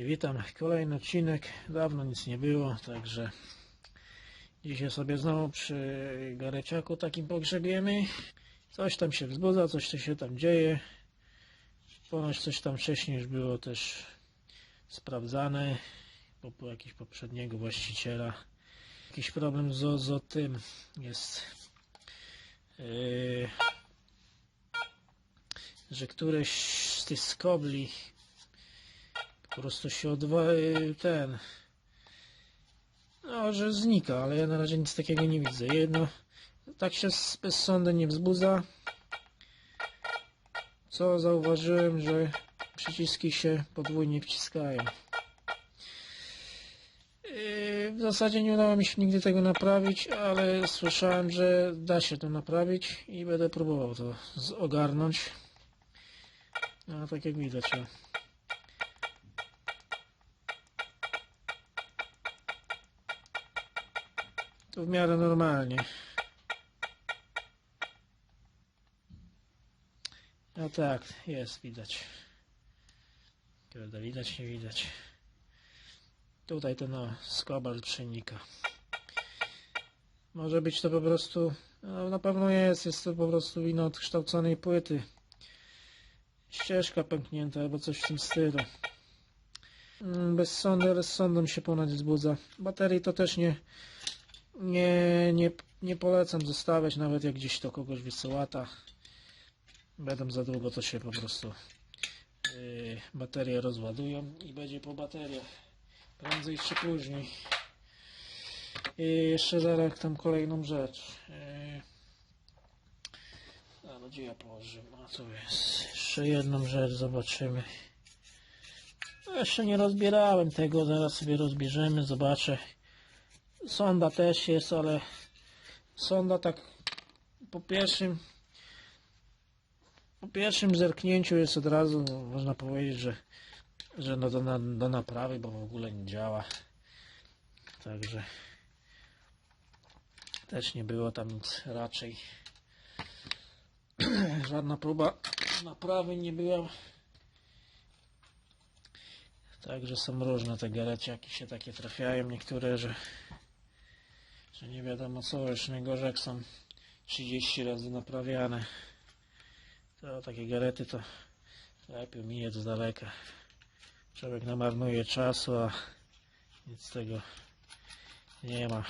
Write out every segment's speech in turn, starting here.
i witam, kolejny odcinek, dawno nic nie było, także dzisiaj sobie znowu przy gareciaku takim pogrzebiemy. Coś tam się wzbudza, coś tu się tam dzieje. Ponoć coś tam wcześniej już było też sprawdzane po, po jakiegoś poprzedniego właściciela. Jakiś problem z, z tym jest, yy, że któreś z tych skobli po prostu się odwa... ten... No, że znika, ale ja na razie nic takiego nie widzę. Jedno, tak się bez sądu nie wzbudza. Co zauważyłem, że przyciski się podwójnie wciskają. Yy, W zasadzie nie udało mi się nigdy tego naprawić, ale słyszałem, że da się to naprawić i będę próbował to ogarnąć. No, tak jak widać. o. To w miarę normalnie. No tak, jest, widać. Kurde, widać, nie widać. Tutaj to no, skobal przenika. Może być to po prostu, no na pewno jest, jest to po prostu wino odkształconej płyty. Ścieżka pęknięta albo coś w tym stylu. Mm, Bez sądu, ale z sądem się ponad wzbudza. Baterii to też nie, nie, nie, nie polecam zostawiać, nawet jak gdzieś to kogoś wysyłata. Będą za długo, to się po prostu yy, baterie rozładują i będzie po bateriach. Prędzej czy później. I jeszcze zaraz tam kolejną rzecz. Yy, a no gdzie ja położyłem? A to jest. Jeszcze jedną rzecz zobaczymy. No, jeszcze nie rozbierałem tego, zaraz sobie rozbierzemy, zobaczę. Sonda też jest, ale sonda tak po pierwszym po pierwszym zerknięciu jest od razu, no, można powiedzieć, że, że no do, na, do naprawy, bo w ogóle nie działa. Także też nie było tam nic raczej. Żadna próba naprawy nie była. Także są różne te gareciaki się takie trafiają, niektóre, że że nie wiadomo co, już najgorzej są 30 razy naprawiane. To takie garety to lepiej mije z daleka. Człowiek namarnuje czasu, a nic z tego nie ma.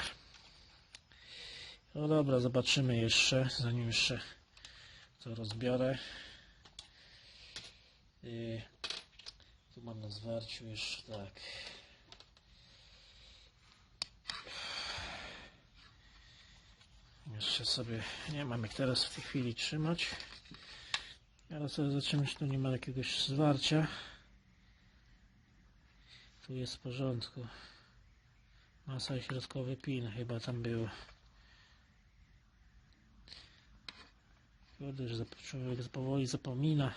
No dobra, zobaczymy jeszcze, zanim jeszcze to rozbiorę. I tu mam na zwarciu jeszcze tak. Jeszcze sobie nie mam jak teraz w tej chwili trzymać. Ale sobie zobaczymy, czy tu nie ma jakiegoś zwarcia. Tu jest w porządku. Masa środkowy pin chyba tam było. Kurde, że człowiek powoli zapomina.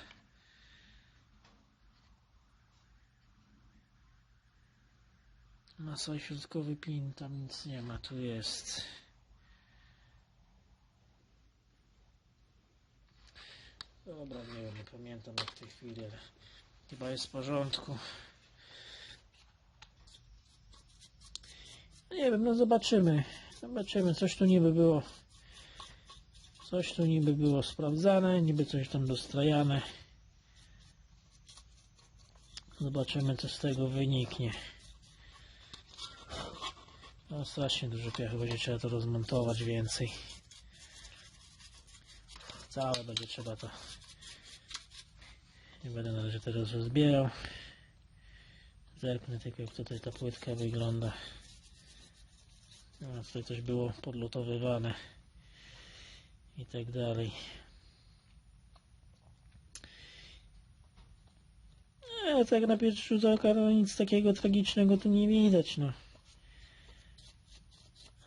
Masa środkowy pin, tam nic nie ma, tu jest. Dobra, nie wiem, nie pamiętam jak w tej chwili, ale chyba jest w porządku. No Nie wiem, no zobaczymy. Zobaczymy, coś tu niby było. Coś tu niby było sprawdzane, niby coś tam dostrajane. Zobaczymy, co z tego wyniknie. No strasznie dużo piachu, będzie trzeba to rozmontować więcej. Całe będzie trzeba to. Nie będę na razie teraz rozbierał. Zerknę tylko jak tutaj ta płytka wygląda. No, tutaj coś było podlutowywane i tak dalej. E, tak na pierwszy rzut oka no, nic takiego tragicznego tu nie widać. No.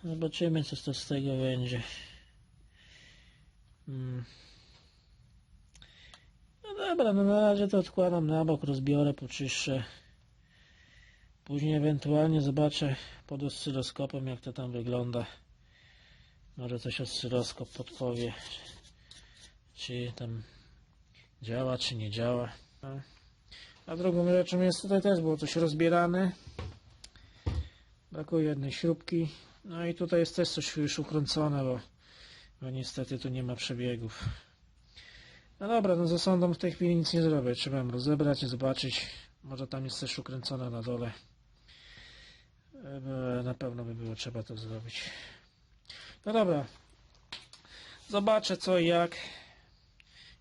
Zobaczymy co to z tego będzie. Mm. No dobra, no na razie to odkładam na bok, rozbiorę, poczyszczę. Później ewentualnie zobaczę pod oscyloskopem jak to tam wygląda. Może coś oscyloskop podpowie, czy tam działa, czy nie działa. A drugą rzeczą jest tutaj też było coś rozbierane. Brakuje jednej śrubki. No i tutaj jest też coś już ukręcone, bo, bo niestety tu nie ma przebiegów. No dobra, no ze sondą w tej chwili nic nie zrobię. Trzeba ją rozebrać, zobaczyć. Może tam jest też ukręcona na dole. E, Na pewno by było trzeba to zrobić. No dobra. Zobaczę co i jak.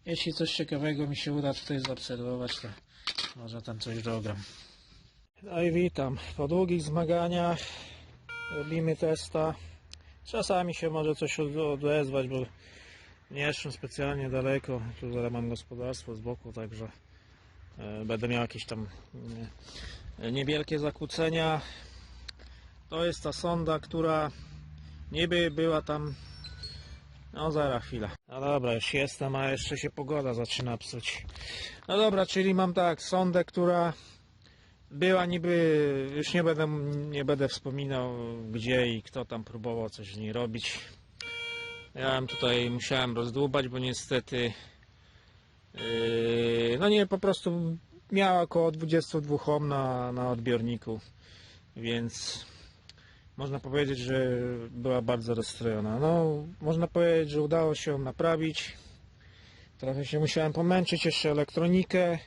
Jeśli coś ciekawego mi się uda tutaj zaobserwować, to może tam coś dogam. No i witam. Po długich zmaganiach robimy testa. Czasami się może coś od- odezwać, bo nie jestem specjalnie daleko. Tu zaraz mam gospodarstwo z boku, także e, będę miał jakieś tam e, niewielkie zakłócenia. To jest ta sonda, która niby była tam. No zaraz chwila. No dobra, już jestem, a jeszcze się pogoda zaczyna psuć. No dobra, czyli mam tak, sondę, która była niby, już nie będę, nie będę wspominał gdzie i kto tam próbował coś z niej robić. Ja tutaj musiałem rozdłubać, bo niestety yy, no nie, po prostu miała około 22 ohm na, na odbiorniku, więc można powiedzieć, że była bardzo rozstrojona. No, można powiedzieć, że udało się ją naprawić. Trochę się musiałem pomęczyć, jeszcze elektronikę.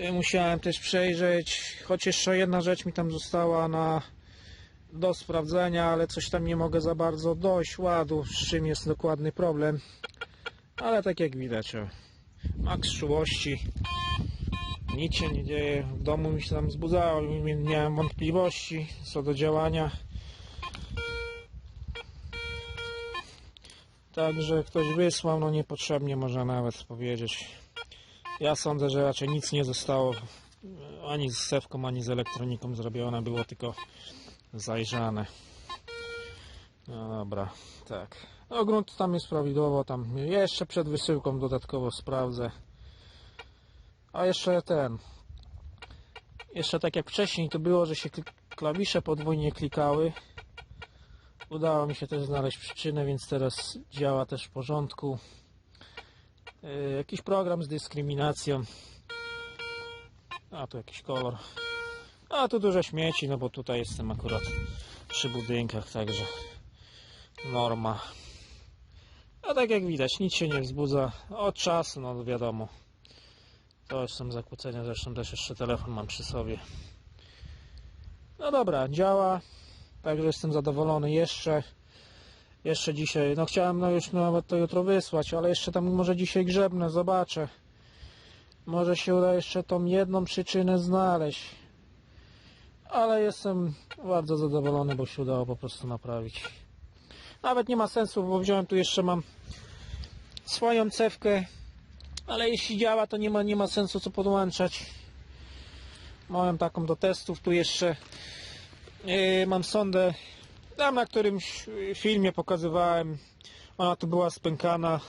Y, Musiałem też przejrzeć, choć jeszcze jedna rzecz mi tam została na do sprawdzenia, ale coś tam nie mogę za bardzo dojść ładu, z czym jest dokładny problem. Ale tak jak widać, o, maks czułości. Nic się nie dzieje. W domu mi się tam wzbudzało, miałem wątpliwości co do działania. Także ktoś wysłał, no niepotrzebnie można nawet powiedzieć. Ja sądzę, że raczej nic nie zostało ani z sewką, ani z elektroniką zrobione, było tylko zajrzane. No dobra, tak. No grunt tam jest prawidłowo, tam jeszcze przed wysyłką dodatkowo sprawdzę. A jeszcze ten. Jeszcze tak jak wcześniej to było, że się kl- klawisze podwójnie klikały. Udało mi się też znaleźć przyczynę, więc teraz działa też w porządku. Yy, jakiś program z dyskryminacją. A tu jakiś kolor. A tu dużo śmieci, no bo tutaj jestem akurat przy budynkach, także norma. A tak jak widać, nic się nie wzbudza. Od czasu, no wiadomo. To już są zakłócenia, zresztą też jeszcze telefon mam przy sobie. No dobra, działa. Także jestem zadowolony jeszcze. Jeszcze dzisiaj, no chciałem no już nawet to jutro wysłać, ale jeszcze tam może dzisiaj grzebnę, zobaczę. Może się uda jeszcze tą jedną przyczynę znaleźć. Ale jestem bardzo zadowolony, bo się udało po prostu naprawić. Nawet nie ma sensu, bo wziąłem tu jeszcze mam swoją cewkę, ale jeśli działa, to nie ma, nie ma sensu co podłączać. Mam taką do testów, tu jeszcze yy, mam sondę, tam na którymś filmie pokazywałem, ona tu była spękana.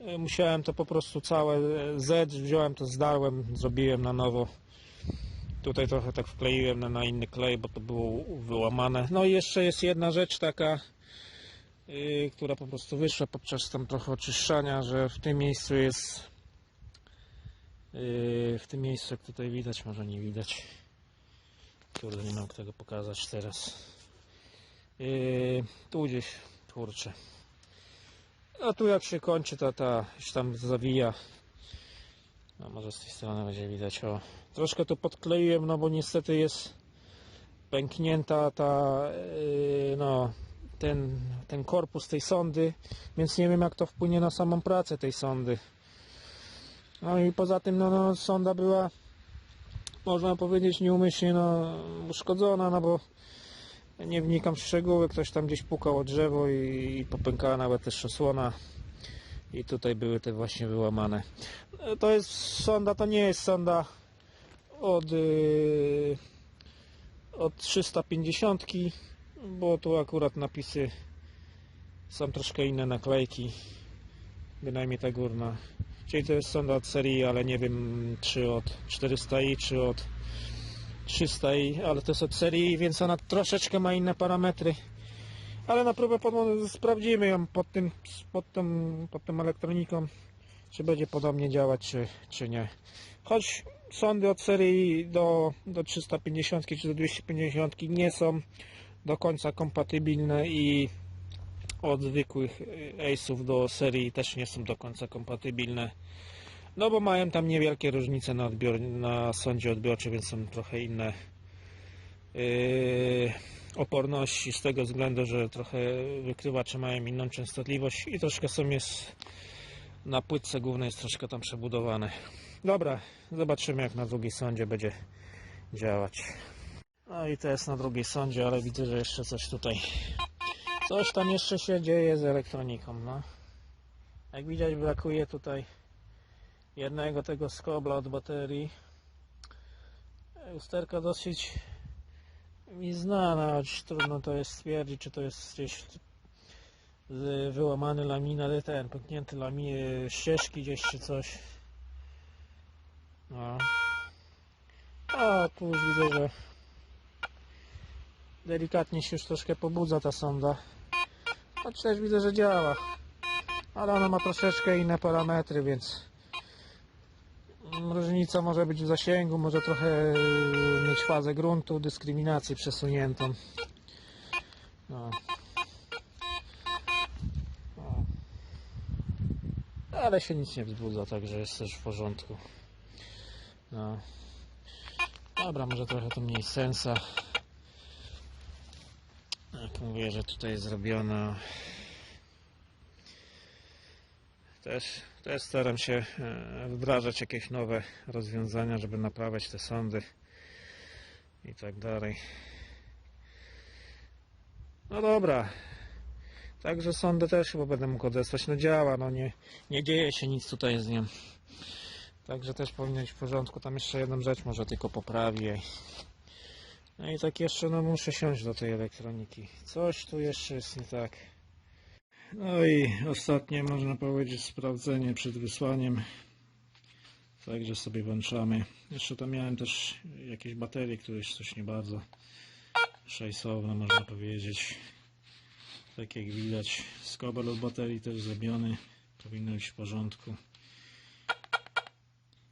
Yy, Musiałem to po prostu całe e, Z, wziąłem to, zdarłem, zrobiłem na nowo. Tutaj trochę tak wkleiłem na, na inny klej, bo to było wyłamane. No i jeszcze jest jedna rzecz taka, yy, która po prostu wyszła podczas tam trochę oczyszczania, że w tym miejscu jest yy, w tym miejscu, jak tutaj widać, może nie widać. Kurde, nie mam tego pokazać teraz. Tu gdzieś, kurczę. A tu jak się kończy, to ta się tam zawija. No może z tej strony będzie widać. O, troszkę to podkleiłem, no bo niestety jest pęknięta ta, yy, no, ten, ten korpus tej sondy, więc nie wiem jak to wpłynie na samą pracę tej sondy. No i poza tym, no, no sonda była, można powiedzieć, nieumyślnie no, uszkodzona, no bo nie wnikam w szczegóły, ktoś tam gdzieś pukał o drzewo i, i popękała nawet też osłona i tutaj były te właśnie wyłamane. E, To jest sonda, to nie jest sonda od, yy, od 350, bo tu akurat napisy są troszkę inne naklejki, bynajmniej ta górna. Czyli to jest sonda od serii, ale nie wiem czy od 400i, czy od 300i, ale to jest od serii, więc ona troszeczkę ma inne parametry. Ale na próbę sprawdzimy ją pod tym, pod tą, pod tą elektroniką. czy będzie podobnie działać, czy, czy nie. Choć sądy od serii do, do 350 czy do 250 nie są do końca kompatybilne i od zwykłych y, Ace'ów do serii też nie są do końca kompatybilne. No bo mają tam niewielkie różnice na, odbior, na sądzie odbiorczym, więc są trochę inne yy, oporności z tego względu, że trochę wykrywacze mają inną częstotliwość i troszkę są jest na płytce głównej jest troszkę tam przebudowane. Dobra, zobaczymy jak na drugiej sądzie będzie działać. No i to jest na drugiej sądzie, ale widzę, że jeszcze coś tutaj coś tam jeszcze się dzieje z elektroniką, no. Jak widać brakuje tutaj jednego tego skobla od baterii. Usterka dosyć mi znana, choć trudno to jest stwierdzić, czy to jest gdzieś wyłamany laminat, ten pęknięty lamin, ścieżki gdzieś czy coś. No. A tu już widzę, że delikatnie się już troszkę pobudza ta sonda. Choć też widzę, że działa. Ale ona ma troszeczkę inne parametry, więc różnica może być w zasięgu, może trochę yy, mieć fazę gruntu, dyskryminację przesuniętą. No. No. Ale się nic nie wzbudza, także jest też w porządku. No. Dobra, może trochę to mniej sensa. Jak mówię, że tutaj jest zrobione. Też, też staram się e, wdrażać jakieś nowe rozwiązania, żeby naprawiać te sądy i tak dalej. No dobra. Także sądy też chyba będę mógł odesłać. No działa, no nie, nie dzieje się nic tutaj z nią. Także też powinno być w porządku. Tam jeszcze jedną rzecz może tylko poprawię. No i tak jeszcze no muszę siąść do tej elektroniki. Coś tu jeszcze jest nie tak. No i ostatnie można powiedzieć sprawdzenie przed wysłaniem. Także sobie włączamy. Jeszcze tam miałem też jakieś baterie, które coś nie bardzo szajsowne można powiedzieć. Tak jak widać skobel od baterii też zrobiony. Powinno być w porządku.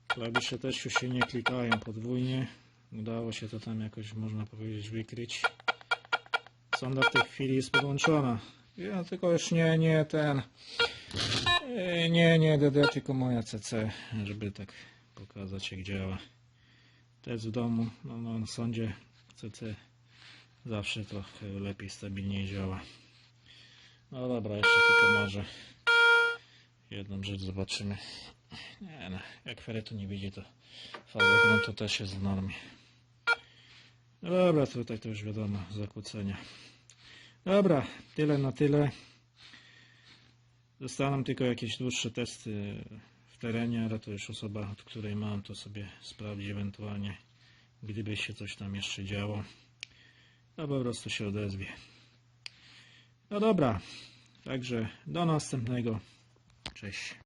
Klawisze też już się nie klikają podwójnie. Udało się to tam jakoś, można powiedzieć, wykryć. Sonda w tej chwili jest podłączona. Ja tylko już nie, nie ten. e, Nie, nie DD, tylko moja CC, żeby tak pokazać jak działa. To jest w domu, no, no na sądzie CC zawsze trochę lepiej, stabilniej działa. No dobra, jeszcze tylko może jedną rzecz zobaczymy. Nie no, jak feretu nie widzi, to faza gruntu też jest w normie. No dobra, tutaj to już wiadomo, zakłócenia. Dobra, tyle na tyle. Zostaną tylko jakieś dłuższe testy w terenie, ale to już osoba, od której mam, to sobie sprawdzi ewentualnie, gdyby się coś tam jeszcze działo. To po prostu się odezwie. No dobra, także do następnego. Cześć.